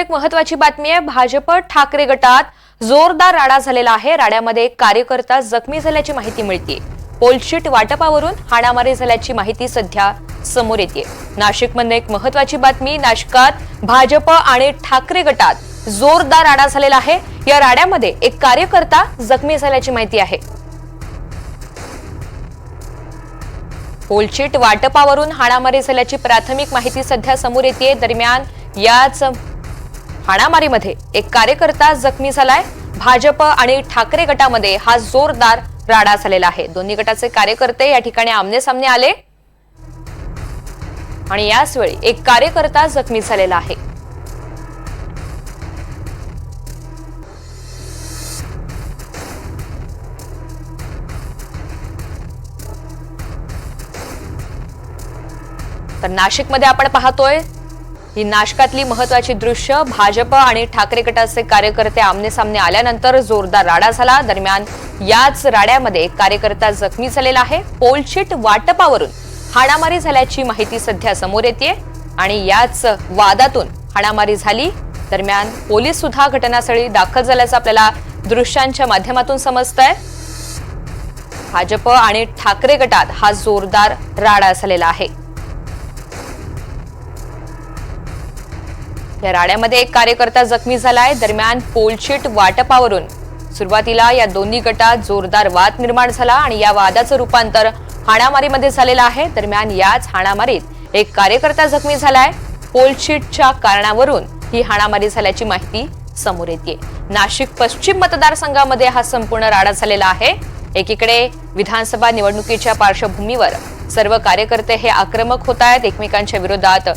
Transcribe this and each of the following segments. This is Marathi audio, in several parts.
एक महत्वाची बातमी आहे. भाजप ठाकरे गटात जोरदार राडा झालेला आहे. राड्यामध्ये एक कार्यकर्ता जखमी झाल्याची माहिती मिळते पोलशीट वाटपावरून हाणामारी झाल्याची माहिती सध्या समोर येते नाशिकमध्ये एक महत्वाची बातमी नाशिकात भाजप आणि ठाकरे गटात जोरदार राडा झालेला आहे. या राड्यामध्ये एक कार्यकर्ता जखमी झाल्याची माहिती आहे. पोलशीट वाटपावरून हाणामारी झाल्याची प्राथमिक माहिती सध्या समोर येते दरम्यान याच हाणामारीमध्ये एक कार्यकर्ता जखमी झालाय. भाजप आणि ठाकरे गटामध्ये हा जोरदार राडा झालेला आहे. दोन्ही गटाचे कार्यकर्ते या ठिकाणी आमने सामने आले. आणि याच वेळी एक कार्यकर्ता जखमी झालेला आहे. तर नाशिकमध्ये आपण पाहतोय ही नाशकातली महत्वाची दृश्य भाजप आणि ठाकरे गटाचे कार्यकर्ते आमनेसामने आल्यानंतर जोरदार राडा झाला. दरम्यान याच राड्यामध्ये कार्यकर्ता जखमी झालेला आहे. पोलशीट वाटपावरून हाणामारी झाल्याची माहिती सध्या समोर येते आणि याच वादातून हाणामारी झाली. दरम्यान पोलीस सुद्धा घटनास्थळी दाखल झाल्याचं आपल्याला दृश्यांच्या माध्यमातून समजतंय. भाजप आणि ठाकरे गटात हा जोरदार राडा झालेला आहे. या राड्यामध्ये एक कार्यकर्ता जखमी झालाय. दरम्यान पोलशीट वाटपावरून सुरुवातीला या दोन्ही गटात जोरदार वाद निर्माण झाला आणि या वादाचं रूपांतर हाणामारीमध्ये झालेलं आहे. दरम्यान याच हाणामारीत एक कार्यकर्ता जखमी झालाय. पोलशीटच्या कारणावरून ही हाणामारी झाल्याची माहिती समोर येते नाशिक पश्चिम मतदारसंघामध्ये हा संपूर्ण राडा झालेला आहे. एकीकडे विधानसभा निवडणुकीच्या पार्श्वभूमीवर सर्व कार्यकर्ते हे आक्रमक होत आहेत. एकमेकांच्या विरोधात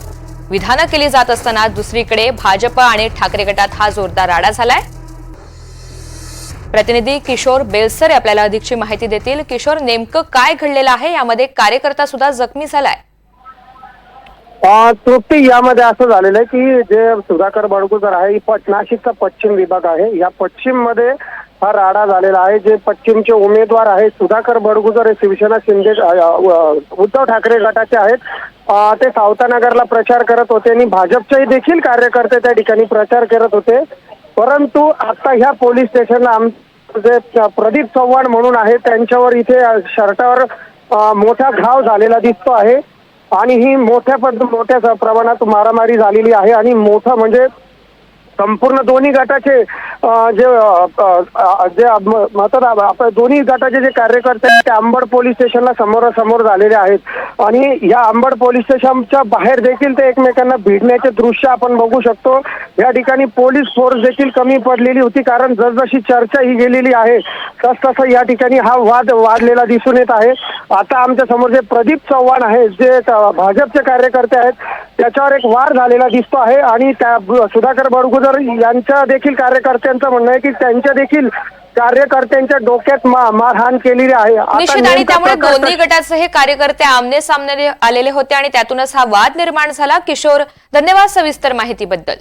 विधानं केली जात असताना दुसरीकडे भाजप आणि ठाकरे गटात हा जोरदार राडा झालाय. प्रतिनिधी किशोर बेलसर आपल्याला अधिकची माहिती देतील. किशोर नेमकं काय घडलेलं आहे? यामध्ये कार्यकर्ता सुद्धा जखमी झालाय. तृप्ती यामध्ये असं झालेलं आहे की जे सुधाकर बडगुजर आहे ही नाशिकचा पश्चिम विभाग आहे. या पश्चिममध्ये हा राडा झालेला आहे. जे पश्चिमचे उमेदवार आहेत सुधाकर बडगुजर हे शिवसेना शिंदे उद्धव ठाकरे गटाचे आहेत. ते सावतानगरला प्रचार करत होते आणि भाजपचेही देखील कार्यकर्ते त्या ठिकाणी प्रचार करत होते. परंतु आता ह्या पोलीस स्टेशनला आम जे प्रदीप चव्हाण म्हणून आहे त्यांच्यावर इथे शर्टावर मोठा घाव झालेला दिसतो आहे. आणि ही मोठ्या पद मोठ्या प्रमाणात मारामारी झालेली आहे. आणि मोठं म्हणजे संपूर्ण दोन्ही गटाचे जे जे मतदार आपल्या दोन्ही गटाचे जे कार्यकर्ते आहेत ते आंबड पोलीस स्टेशनला समोरासमोर झालेले आहेत. आणि या आंबड पोलीस स्टेशनच्या बाहेर देखील ते एकमेकांना भिडण्याचे दृश्य आपण बघू शकतो. या ठिकाणी पोलीस फोर्स देखील कमी पडलेली होती कारण जसजशी चर्चा ही गेलेली आहे तसतसा या ठिकाणी हा वाद वाढलेला दिसून येत आहे. आता आमच्यासमोर जे प्रदीप चव्हाण आहेत जे भाजपचे कार्यकर्ते आहेत त्याच्यावर एक वार झालेला दिसतो आहे आणि त्या सुधाकर बडगुजर यांच्या देखील कार्यकर्त्यांचं म्हणणं आहे की त्यांच्या देखील कार्यकर्त्यांच्या डोक्यात मारहाण केलेली आहे. निश्चित आणि त्यामुळे दोन्ही गटाचे हे कार्यकर्ते आमने सामने आलेले होते आणि त्यातूनच हा वाद निर्माण झाला. किशोर धन्यवाद सविस्तर माहितीबद्दल.